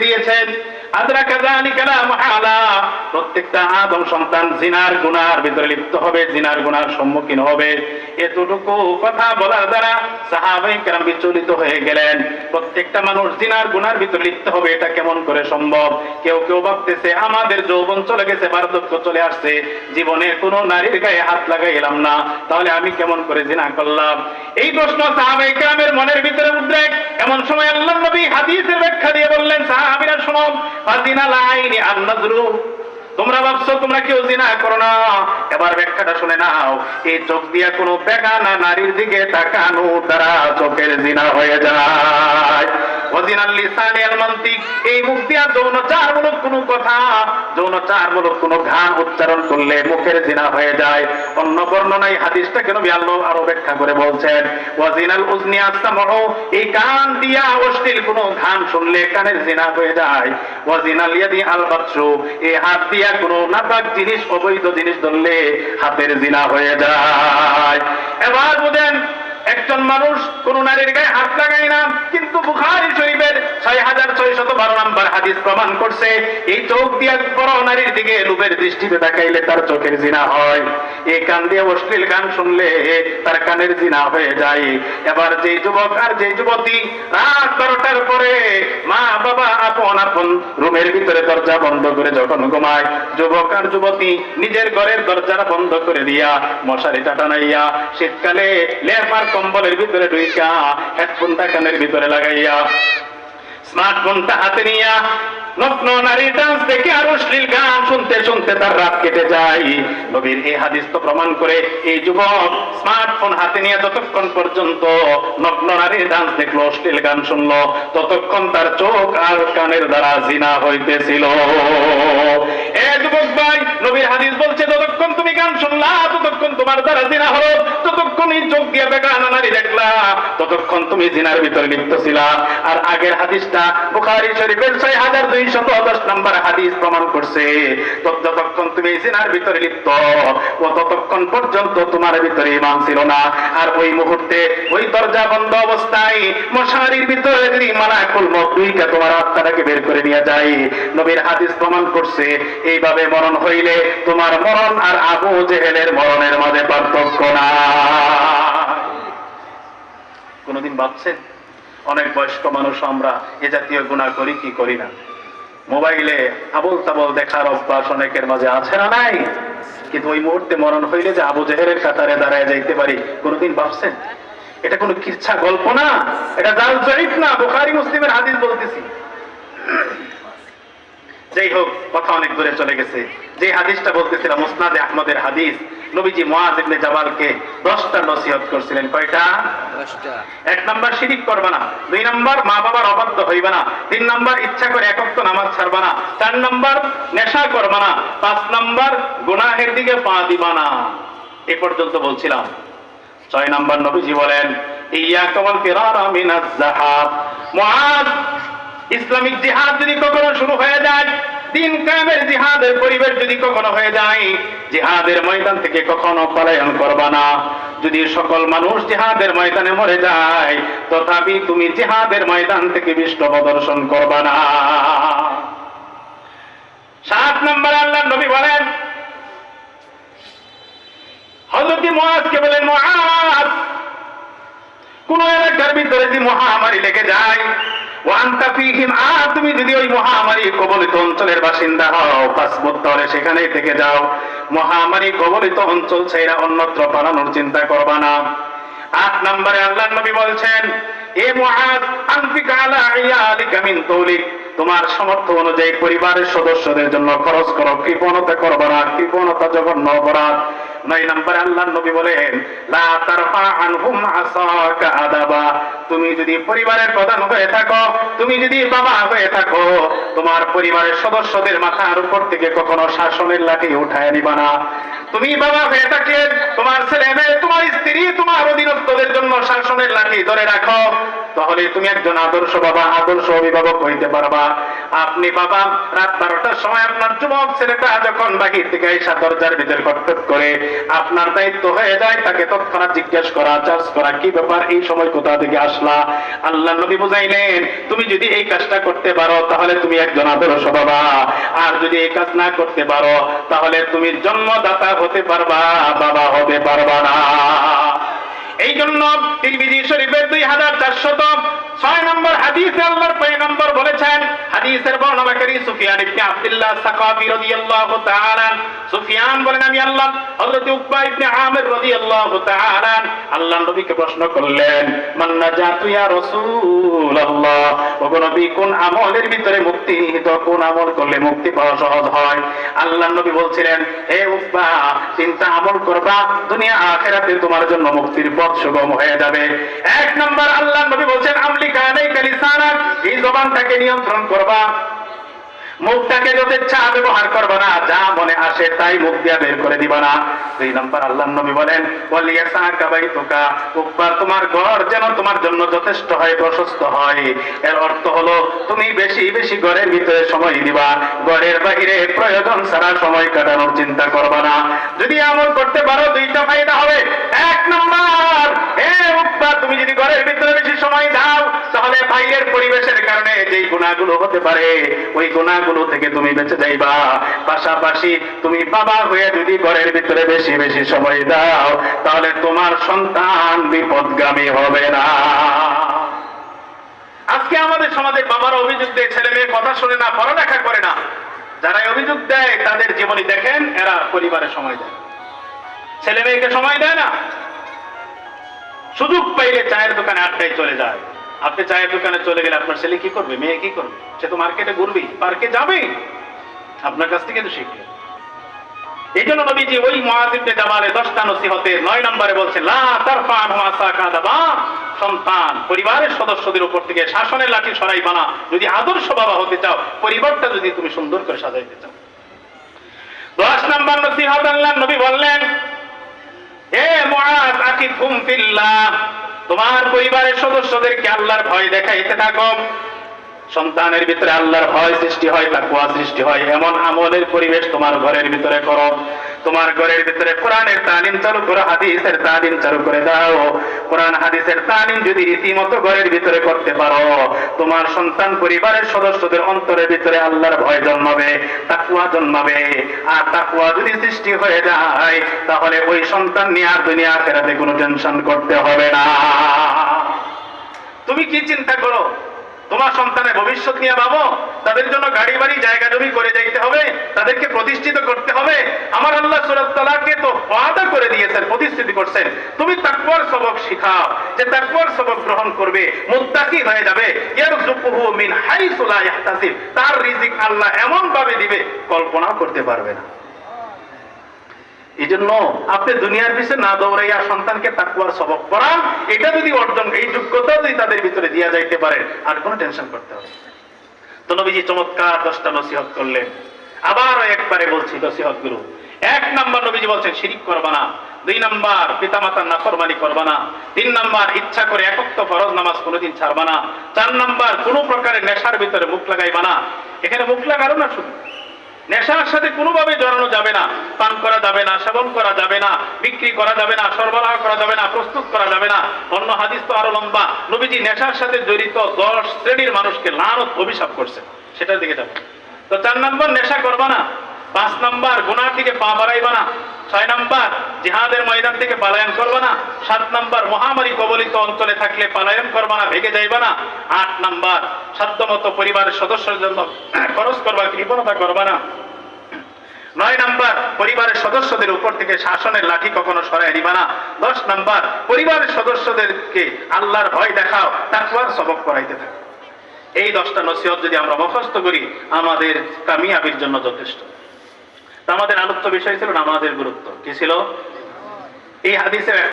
দিয়েছেন। আমাদের যৌবন চলে গেছে বার্ধক্য চলে আসছে। জীবনে কোনো নারীর গায়ে হাত লাগাইলাম না, তাহলে আমি কেমন করে জিনা করলাম? এই প্রশ্ন সাহাবাই মনের ভিতরে উদ্রেক। এমন সময় আল্লাহ নবী হাদিসের ব্যাখ্যা দিয়ে বললেন সাহাবিরা শুনুন ফাজিনা লাইনি আন-নাজরু। তোমরা ভাবছ তোমরা কেউ জিনা করো না। এবার ব্যাখ্যাটা শুনে নাও। এই চোখ দিয়া কোনো বেগানা নারীর দিকে তাকানো দ্বারা চোখের জিনা হয়ে যায়। গান দিয়া কোনো শুনলে কানের জিনা হয়ে যায়। ওয়াজিনাল এই হাত দিয়া কোনো নাপাক জিনিস, অবৈধ জিনিস ধরলে হাতের জিনা হয়ে যায়। এবার বুঝেন, একজন মানুষ কোন নারীর গায়ে হাত লাগায় না, কিন্তু বুখারি শরীফের ছয় হাজার ছয় শত বারো নম্বর হাদিস প্রমাণ করছে, এই চোখ দিয়া বড় নারীর দিকে লোভের দৃষ্টিতে তাকাইলে তার চোখের জিনা হয়। এই কান দিয়ে অশ্লীল গান শুনলে তার কানের জিনা হয়ে যায়। এবার যে যুবক আর যে যুবতী রাত বারোটার পরে মা, বাবা, আপন আপন, রুমের ভিতরে দরজা বন্ধ করে যখন ঘুমায়, যুবক আর যুবতী নিজের ঘরের দরজাটা বন্ধ করে দিয়া মশারি টাটানাইয়া শীতকালে লেপার কম্বলের ভিতরে ঢুইকা, হেডফোনটা কানের ভিতরে লাগাইয়া, স্মার্টফোনটা হাতে নিয়া নগ্ন নারীর ডান্স দেখে আর অশ্লীল গান শুনতে শুনতে তার রাত কেটে যায়। নবীর এই হাদিস তো প্রমাণ করে এই যুবক স্মার্টফোন হাতে নিয়ে যতক্ষণ পর্যন্ত নগ্ন নারীর ডান্স দেখল, অশ্লীল গান শুনলো, ততক্ষণ তার চোখ আর কানের দ্বারা জিনা হইতেছিল। এ যুবক ভাই, নবীর হাদিস বলছে, যতক্ষণ তুমি গান শুনলা, ততক্ষণ তোমার দ্বারা জিনা হলো। ততক্ষণই চোখ দিয়ে বেগানা নারী দেখলা, ততক্ষণ তুমি জিনার ভিতরে লিপ্ত ছিলা। আর আগের হাদিসটা বুখারী শরীফের ছয় হাজার দুইশত দশ নম্বর হাদিস প্রমাণ করছে যতক্ষণ তুমি জিনার ভিতরে লিপ্ত, ও ততক্ষণ পর্যন্ত তোমার ভিতরে ইমান ছিল না। আর ওই মুহূর্তে ওই দরজা বন্ধ অবস্থায় মশারির ভিতরে যদি মালাকুল মকুইকা তোমার আত্মাটাকে বের করে নিয়ে যায়, নবীর হাদিস প্রমাণ করছে, এইভাবে মরণ হইলে তোমার মরণ আর আবু জেহেলের মরণের মাঝে পার্থক্য না কোনদিন ভাবছেন? অনেক বয়স্ক মানুষ আমরা এ জাতীয় গুণা করি, কি করি না? মোবাইলে আবল তাবল দেখার অভ্যাস অনেকের মাঝে আছে না নাই? কিন্তু ওই মুহূর্তে মরণ হইলে যে আবু জেহেলের কাতারে দাঁড়ায় যাইতে পারি, কোনদিন ভাবছেন? এটা কোনো কিচ্ছা গল্প না? এটা জাল জরিফ না? বুখারি, মুসলিমের হাদিস বলতেছি। যাই হোক, কথা অনেক দূরে চলে গেছে। যে হাদিসটা বলতেছিলাম, মুসনাদে আহমদের হাদিস নবীজি মুআজ ইবনে জাবালকে 10টা নসিহত করছিলেন। কয়টা? এক নাম্বার শিরিক করবে না। দুই নাম্বার মা বাবার অবাধ্য হইবে না। তিন নাম্বার ইচ্ছা করে একক নামাজ ছাড়বে না। চার নাম্বার নেশা করবে না। পাঁচ নাম্বার গুনাহের দিকে পা দিবা না। এ পর্যন্ত বলছিলাম। ছয় নাম্বার নবীজি বলেন ইয়া কমাল ফিরারা মিনাজ জাহাব। মুআজ ইসলামিক জিহাদ যদি কখনো শুরু হয়ে দিন কায়েমের জিহাদের পরিবেশ যদি কখনো হয়ে যায়, জিহাদের ময়দান থেকে কখনো পলায়ন করবা না। যদি সকল মানুষ জিহাদের ময়দানে মরে যায়, তথাপি তুমি জিহাদের ময়দান থেকে বিষ্ণু প্রদর্শন করবা না। সাত নম্বর আল্লাহ নবী বলেন, হযরত মুআজকে বলেন, মুআজ, কোন এলাকার ভিতরে যদি মহামারী লেগে যায় তুমি যদি ওই মহামারী কবলিত অঞ্চলের বাসিন্দা হও পাসপোর্ট তাহলে সেখানেই থেকে যাও। মহামারী কবলিত অঞ্চল ছেড়ে অন্যত্র পালানোর চিন্তা করবা না। আট নম্বরে আল্লাহ নবী বলছেন, এ তৌলিক তোমার সমর্থ অনুযায়ী পরিবারের সদস্যদের জন্য খরচ করো, কৃপণতা করবা না, কৃপণতা জঘন্য অপরাধ। নয় নম্বরে আল্লাহ নবী বলেন তুমি যদি পরিবারের প্রধান হয়ে থাকো, তুমি যদি বাবা হয়ে থাকো, তোমার পরিবারের সদস্যদের মাথার উপর থেকে কখনো শাসনের লাঠি উঠায় নিবা না। তুমি বাবা হয়ে থাকলে তোমার ছেলে মেয়ে, তোমার স্ত্রী, তোমার অধীনস্থদের জন্য শাসনের লাঠি ধরে রাখো। তাহলে তুমি একজন আদর্শ বাবা, আদর্শ অভিভাবক হইতে পারবা। আপনি বাবা, রাত বারোটার সময় আপনার যুবক ছেলেটা যখন বাহির থেকে এসা দরজার ভিতরে কটকট করে আপনার দায়িত্ব হয়ে যায়, তাকে তৎক্ষণাৎ জিজ্ঞেস করা, চার্জ করা, কি ব্যাপার? এই সময় কোথা থেকে আসলা? আল্লাহ নবী বুঝাইলেন, তুমি যদি এই কাজটা করতে পারো, তাহলে তুমি একজন আদর্শ বাবা। আর যদি এই কাজ না করতে পারো, তাহলে তুমি জন্মদাতা হতে পারবা, বাবা হতে পারবা না। এই জন্য তিরমিজি শরীফের দুই হাজার চারশত ছয় নম্বর হাদিসে আল্লাহর পয়গম্বর বলেছেন, হাদিসের বর্ণনাকারী সুফিয়ান ইবনে আব্দুল্লাহ সাকাফি রাদিয়াল্লাহু তাআলা সুফিয়ান বলেন, আমি আল্লাহ, হযরত উকবা ইবনে আমির রাদিয়াল্লাহু তাআলা আল্লাহ নবীকে প্রশ্ন করলেন, মান নাজাতু ইয়া রাসূলুল্লাহ? ওগো নবী, কোন আমলের ভিতরে মুক্তি নিহিত, কোন আমল করলে মুক্তি পাওয়া সহজ হয়? আল্লাহ নবী বলছিলেন, হে উকবা চিন্তা আমল করবা, দুনিয়া আখেরাতে তোমার জন্য মুক্তির পথ সুগম হয়ে যাবে। এক নম্বর আল্লাহ নবী বলছেন, আমলি জবানটাকে নিয়ন্ত্রণ করবা। মুখটাকে যত ইচ্ছা ব্যবহার করবে না, যা মনে আসে তাই মুখ দিয়া বের করে দিবা না। দুই নম্বর আল্লাহ নবী বলেন তোমার ঘর যেন তোমার জন্য যথেষ্ট হয়, প্রশস্ত হয়। এর অর্থ হলো, তুমি বেশি বেশি ঘরের ভিতরে সময় দিবা। ঘরের বাহিরে প্রয়োজন ছাড়া সময় কাটানোর চিন্তা করবা না। যদি এমন করতে পারো, দুইটা ফায়দা হবে। এক নম্বর তুমি যদি ঘরের ভিতরে বেশি সময় দাও তাহলে বাইরের পরিবেশের কারণে যেই গুণাগুলো হতে পারে, ওই গুণাগুলো থেকে তুমি বেঁচে যাইবা। পাশাপাশি তুমি বাবা হয়ে যদি ঘরের ভিতরে বেশি বেশি সময় দাও, তাহলে তোমার সন্তান বিপদগামী হবে না। আজকে আমাদের সমাজে বাবার অভিযোগ দেয়, ছেলে মেয়ে কথা শুনে না, পড়ালেখা করে না। যারা অভিযোগ দেয়, তাদের জীবনী দেখেন, এরা পরিবারে সময় দেয়। ছেলে মেয়েকে সময় দেয় না। সুযোগ পাইলে চায়ের দোকানে আড্ডায় চলে যায়। আপনি চায়ের দোকানে চলে গেলে আপনার ছেলে কি করবে? মেয়ে কি করবে? সে তো মার্কেটে ঘুরবেই, পার্কে যাবে আপনার কাছ থেকে তো শিখবে এই জন্য নবীজি ওই মহাজিবনে জামালে দশটা নসিহতে নয় নম্বরে বলছেন, লা তারফান সন্তান, পরিবারের সদস্যদের উপর থেকে শাসনের লাঠি সরাই বানা। যদি আদর্শ বাবা হতে চাও, পরিবারটা যদি তুমি সুন্দর করে সাজাইতে চাও। দশ নম্বর নসিহত আল্লাহ নবী বললেন হে মুআজ আকিফুম ফিল্লাহ। তোমার পরিবারের সদস্যদেরকে আল্লাহর ভয় দেখাইতে থাকো। সন্তানের ভিতরে আল্লাহর ভয় সৃষ্টি হয়, তাকুয়া সৃষ্টি হয়। এমন আমলের পরিবেশ তোমার ঘরের ভিতরে করো। তোমার ঘরের ভিতরে কোরআনের তালিম চালু করো, হাদিসের তালিম চালু করে দাও। কোরআন, হাদিসের তালিম যদি রীতিমতো ঘরের ভিতরে করতে পারো, তোমার সন্তান পরিবারের সদস্যদের অন্তরের ভিতরে আল্লাহর ভয় জন্মাবে তাকুয়া জন্মাবে। আর তাকুয়া যদি সৃষ্টি হয়ে যায়, তাহলে ওই সন্তান নিয়ে আর দুনিয়া ফেরাতে কোনো টেনশন করতে হবে না। তুমি কি চিন্তা করো? তোমার সন্তানের ভবিষ্যৎ নিয়ে ভাবো। তাদের জন্য গাড়ি, বাড়ি, জায়গা জমি করে যাইতে হবে। তাদেরকে প্রতিষ্ঠিত করতে হবে। আমার আল্লাহ সুরতালাকে তো ওয়াদা করে দিয়েছেন প্রতিষ্ঠিত করছেন। তুমি তাকওয়ার সবক শিখাও যে তাকওয়ার সবক গ্রহণ করবে, মুত্তাকি হয়ে যাবে। মিন তার রিজিক আল্লাহ এমন ভাবে দিবে কল্পনা করতে পারবে না। এই জন্য আপনি দুনিয়ার পিছনে না দৌড়াইয়া সন্তানকে তাকুয়ার সবক পড়ান এটা যদি অর্জন, এই যোগ্যতা যদি তাদের ভিতরে দিয়া যাইতে পারে, আর কোনো টেনশন করতে হবে তো নবীজি চমৎকার দশটা নসিহত করলেন। আবারও একবারে বলছি নসিহত গুরু এক নাম্বার নবীজি বলছেন, শিরিক করবা না। দুই নাম্বার, পিতামাতার নাফরমানি করবা না। তিন নাম্বার, ইচ্ছা করে একত্ব ফরজ নামাজ কোনোদিন ছাড়বা না। চার নাম্বার, কোনো প্রকারের নেশার ভিতরে মুখ লাগাইবা না। এখানে মুখ লাগারও না শুধু? নেশার সাথে কোনোভাবে জড়ানো যাবে না। পান করা যাবে না, সেবন করা যাবে না, বিক্রি করা যাবে না, সরবরাহ করা যাবে না, প্রস্তুত করা যাবে না। অন্য হাদিস তো আরও লম্বা। নবীজি নেশার সাথে জড়িত দশ শ্রেণির মানুষকে লানত, অভিশাপ করছে। সেটার দিকে যাবে। তো চার নম্বর, নেশা করবা না। পাঁচ নাম্বার গুনার দিকে পা বাড়াইবা না। ছয় নাম্বার, জিহাদের ময়দান থেকে পালায়ন করবা না। সাত নাম্বার, মহামারী কবলিত অঞ্চলে থাকলে পালায়ন করবা না, ভেগে যাইবা না। আট নাম্বার, সাধ্যমতো পরিবারের সদস্যের জন্য খরচ করবা, কৃপণতা করবা না। নয় নাম্বার, পরিবারের সদস্যদের উপর থেকে শাসনের লাঠি কখনো সরাই নিবা না। দশ নাম্বার, পরিবারের সদস্যদেরকে আল্লাহর ভয় দেখাও, তাকওয়ার সবক করাইতে থাকো। এই দশটা নসিহত যদি আমরা মুখস্থ করি, আমাদের কামিয়াবির জন্য যথেষ্ট। আমাদের আলোচ্য বিষয় ছিল না আমাদের গুরুত্ব। কি ছিল? এই হাদিসের